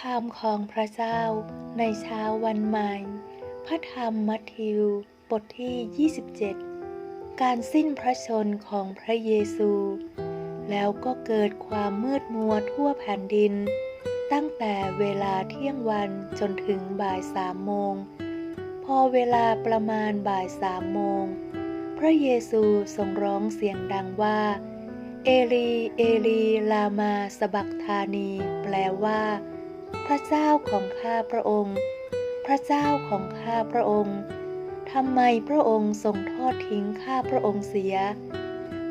คำของพระเจ้าในเช้าวันใหม่ พระธรรมมัทธิว บทที่ 27 การสิ้นพระชนของพระเยซู แล้วก็เกิดความมืดมัวทั่วแผ่นดิน ตั้งแต่เวลาเที่ยงวันจนถึงบ่ายสามโมง พอเวลาประมาณบ่ายสามโมง พระเยซูทรงร้องเสียงดังว่า เอลี เอลี ลามาสบักธานี แปลว่า พระเจ้าของข้าพระองค์ พระเจ้าของข้าพระองค์ทำไมพระองค์ทรงทอดทิ้งข้าพระองค์เสีย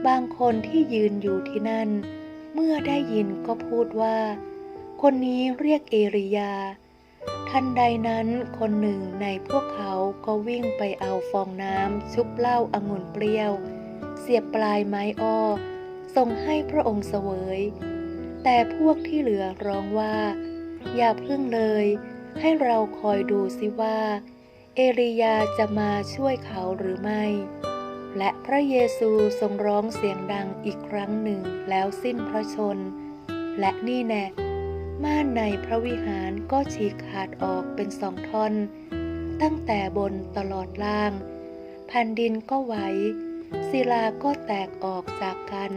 บางคนที่ยืนอยู่ที่นั่น เมื่อได้ยินก็พูดว่า คนนี้เรียกเอริยา ทันใดนั้นคนหนึ่งในพวกเขาก็วิ่งไปเอาฟองน้ำชุบเหล้าอางุ่นเปรี้ยว เสียบปลายไม้อ้อส่งให้พระองค์เสวย แต่พวกที่เหลือร้องว่า อย่าพึ่งเลย ให้เราคอยดูสิว่า เอลียาจะมาช่วยเขาหรือไม่ และพระเยซูทรงร้องเสียงดังอีกครั้งหนึ่งแล้วสิ้นพระชน และนี่แน่ม่านในพระวิหารก็ฉีกขาดออกเป็นสองท่อน ตั้งแต่บนตลอดล่างแผ่นดินก็ไหวศิลาก็แตกออกจากกัน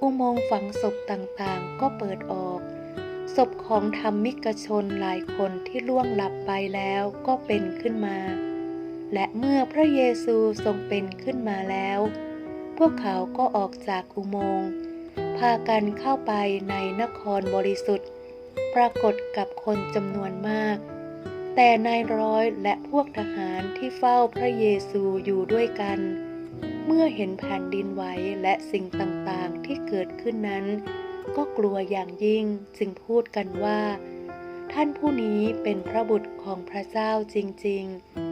อุโมงค์ฝังศพต่างๆก็เปิดออก ศพของธรรมิกชนหลายคนที่ล่วงลับไปแล้วก็เป็นขึ้นมา และเมื่อพระเยซูทรงเป็นขึ้นมาแล้ว พวกเขาก็ออกจากอุโมงค์พากันเข้าไปในนครบริสุทธิ์ ปรากฏกับคนจำนวนมาก แต่นายร้อยและพวกทหารที่เฝ้าพระเยซูอยู่ด้วยกัน เมื่อเห็นแผ่นดินไหวและสิ่งต่างๆที่เกิดขึ้นนั้น ก็กลัวอย่างยิ่งจึงพูดกันว่า ท่านผู้นี้เป็นพระบุตรของพระเจ้าจริง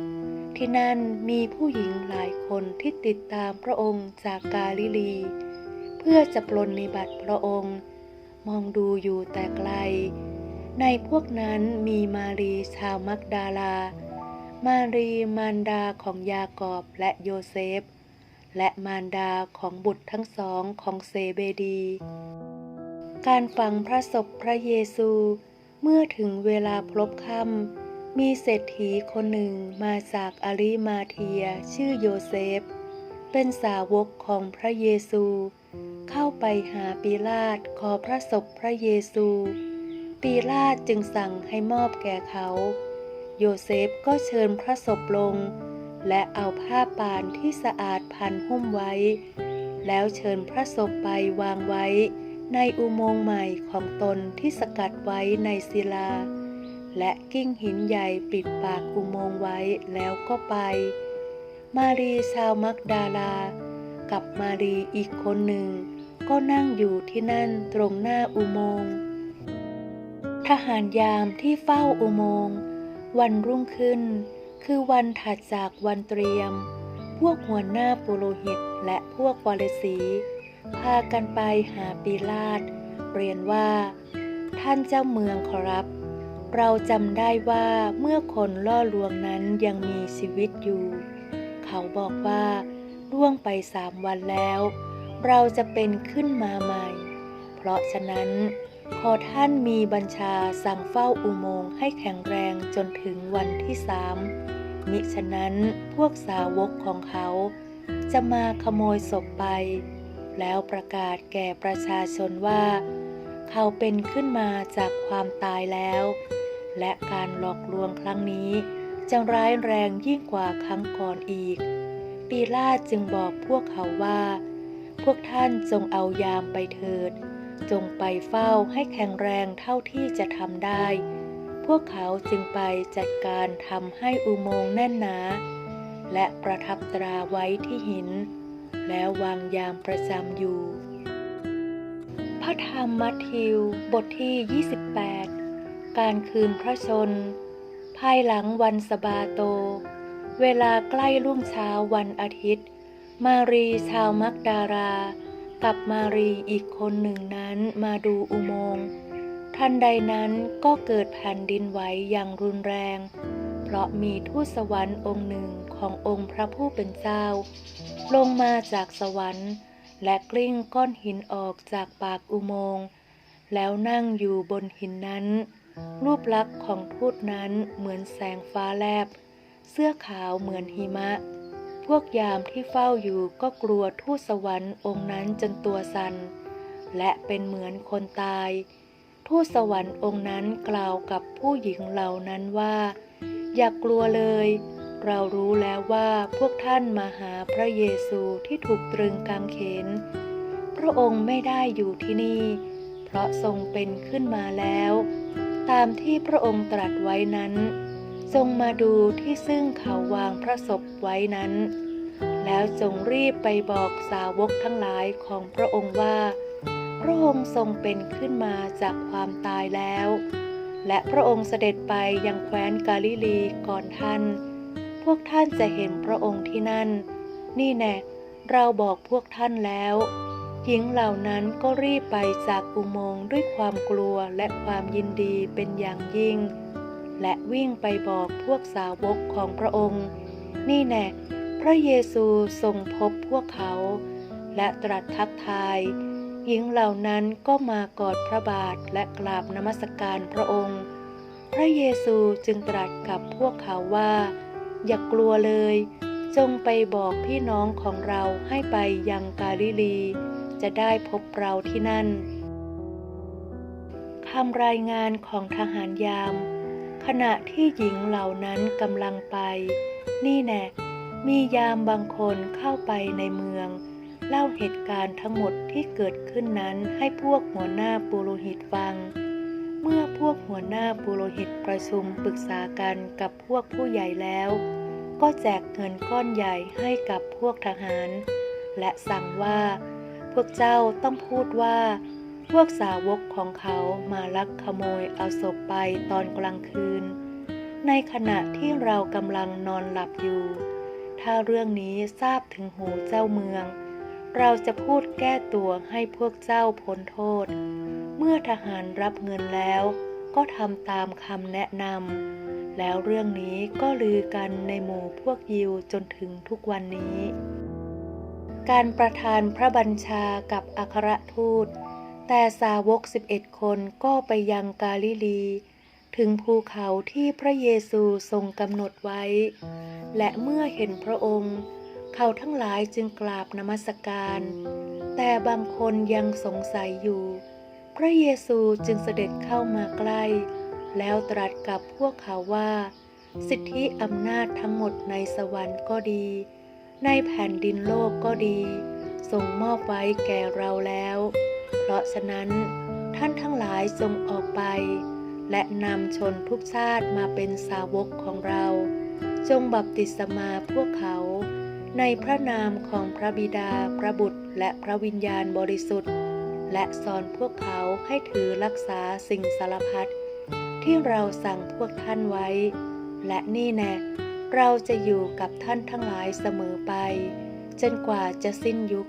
ๆ ที่นั่นมีผู้หญิงหลายคนที่ติดตามพระองค์จากกาลิลี เพื่อจะปลนนิบัติพระองค์ มองดูอยู่แต่ไกล ในพวกนั้นมีมารีชาวมักดาลา มารีมารดาของยากอบและโยเซฟและมารดาของบุตรทั้งสองของเซเบดี การฝังพระศพพระเยซู เมื่อถึงเวลาพลบค่ำมีเศรษฐีคนหนึ่งมาจากอาริมาเทียชื่อโยเซฟ เป็นสาวกของพระเยซู เข้าไปหาปีลาตขอพระศพพระเยซู ปีลาตจึงสั่งให้มอบแก่เขา โยเซฟก็เชิญพระศพลง และเอาผ้าป่านที่สะอาดพันหุ้มไว้ แล้วเชิญพระศพไปวางไว้ ในอุโมงค์ใหม่ของตนที่สกัดไว้ในศิลา และกิ้งหินใหญ่ปิดปากอุโมงค์ไว้แล้วก็ไป มารีชาวมักดาลา กับมารีอีกคนหนึ่ง ก็นั่งอยู่ที่นั่นตรงหน้าอุโมงค์ทหารยามที่เฝ้าอุโมงค์วันรุ่งขึ้น คือวันถัดจากวันเตรียม พวกหัวหน้าปุโรหิตและพวกวารสี พากันไปหาปีลาตเรียนว่า ท่านเจ้าเมืองขอรับ เราจำได้ว่าเมื่อคนล่อลวงนั้นยังมีชีวิตอยู่ เขาบอกว่าล่วงไปสามวันแล้ว เราจะเป็นขึ้นมาใหม่ เพราะฉะนั้นขอท่านมีบัญชาสั่งเฝ้าอุโมงค์ให้แข็งแรงจนถึงวันที่สามมิฉะนั้นพวกสาวกของเขา จะมาขโมยศพไป แล้วประกาศแก่ประชาชนว่า เขาเป็นขึ้นมาจากความตายแล้ว และการหลอกลวงครั้งนี้จะร้ายแรงยิ่งกว่าครั้งก่อนอีก ปีลาจึงบอกพวกเขาว่า พวกท่านจงเอายามไปเถิด จงไปเฝ้าให้แข็งแรงเท่าที่จะทำได้ พวกเขาจึงไปจัดการทำให้อุโมงค์แน่นหนา และประทับตราไว้ที่หิน แล้ววางยามประจำอยู่ พระธรรมมัทธิวบทที่ 28 การคืนพระชน ภายหลังวันสบาโต เวลาใกล้รุ่งเช้าวันอาทิตย์ มารีชาวมักดารา กับมารีอีกคนหนึ่งนั้นมาดูอุโมงค์ทันใดนั้นก็เกิดแผ่นดินไหวอย่างรุนแรง เพราะมีทูตสวรรค์องค์หนึ่งขององค์พระผู้เป็นเจ้า ลงมาจากสวรรค์ และกลิ้งก้อนหินออกจากปากอุโมงค์แล้วนั่งอยู่บนหินนั้น รูปลักษณ์ของทูตนั้นเหมือนแสงฟ้าแลบ เสื้อขาวเหมือนหิมะ พวกยามที่เฝ้าอยู่ก็กลัวทูตสวรรค์องค์นั้นจนตัวสัน่นและเป็นเหมือนคนตาย ทูตสวรรค์องค์นั้นกล่าวกับผู้หญิงเหล่านั้นว่า อย่ากลัวเลย เรารู้แล้วว่าพวกท่านมาหาพระเยซูที่ถูกตรึงกางเขน พระองค์ไม่ได้อยู่ที่นี่ เพราะทรงเป็นขึ้นมาแล้ว ตามที่พระองค์ตรัสไว้นั้น ทรงมาดูที่ซึ่งเขาวางพระศพไว้นั้น แล้วจงรีบไปบอกสาวกทั้งหลายของพระองค์ว่า พระองค์ทรงเป็นขึ้นมาจากความตายแล้ว และพระองค์เสด็จไปยังแคว้นกาลิลีก่อนท่าน พวกท่านจะเห็นพระองค์ที่นั่น นี่แน่เราบอกพวกท่านแล้ว หญิงเหล่านั้นก็รีบไปจากอุโมงค์ด้วยความกลัวและความยินดีเป็นอย่างยิ่ง และวิ่งไปบอกพวกสาวกของพระองค์ นี่แน่พระเยซูทรงพบพวกเขา และตรัสทักทาย หญิงเหล่านั้นก็มากอดพระบาทและกราบนมัสการพระองค์ พระเยซูจึงตรัสกับพวกเขาว่า อย่ากลัวเลย จงไปบอกพี่น้องของเราให้ไปยังกาลิลี จะได้พบเราที่นั่นคำรายงานของทหารยาม ขณะที่หญิงเหล่านั้นกำลังไป นี่แน่มียามบางคนเข้าไปในเมือง เล่าเหตุการณ์ทั้งหมดที่เกิดขึ้นนั้นให้พวกหัวหน้าปุโรหิตฟัง เมื่อพวกหัวหน้าปุโรหิตประชุมปรึกษากันกับพวกผู้ใหญ่แล้ว ก็แจกเงินก้อนใหญ่ให้กับพวกทหาร และสั่งว่า พวกเจ้าต้องพูดว่า พวกสาวกของเขามาลักขโมยเอาศพไปตอนกลางคืน ในขณะที่เรากำลังนอนหลับอยู่ ถ้าเรื่องนี้ทราบถึงหูเจ้าเมือง เราจะพูดแก้ตัวให้พวกเจ้าพ้นโทษ เมื่อทหารรับเงินแล้ว ก็ทำตามคำแนะนำแล้วเรื่องนี้ก็ลือกันในหมู่พวกยิวจนถึงทุกวันนี้ การประทานพระบัญชากับอัครทูต แต่สาวก 11 คนก็ไปยังกาลิลี ถึงภูเขาที่พระเยซูทรงกำหนดไว้ และเมื่อเห็นพระองค์เขาทั้งหลายจึงกราบนมัสการ แต่บางคนยังสงสัยอยู่ พระเยซูจึงเสด็จเข้ามาใกล้ แล้วตรัสกับพวกเขาว่า สิทธิอำนาจทั้งหมดในสวรรค์ก็ดี ในแผ่นดินโลกก็ดีทรงมอบไว้แก่เราแล้ว เพราะฉะนั้นท่านทั้งหลายจงออกไป และนำชนทุกชาติมาเป็นสาวกของเรา จงบัพติศมาพวกเขา ในพระนามของพระบิดาพระบุตรและพระวิญญาณบริสุทธิ์ และสอนพวกเขาให้ถือรักษาสิ่งสารพัดที่เราสั่งพวกท่านไว้ และนี่แน่เราจะอยู่กับท่านทั้งหลายเสมอไป จนกว่าจะสิ้นยุค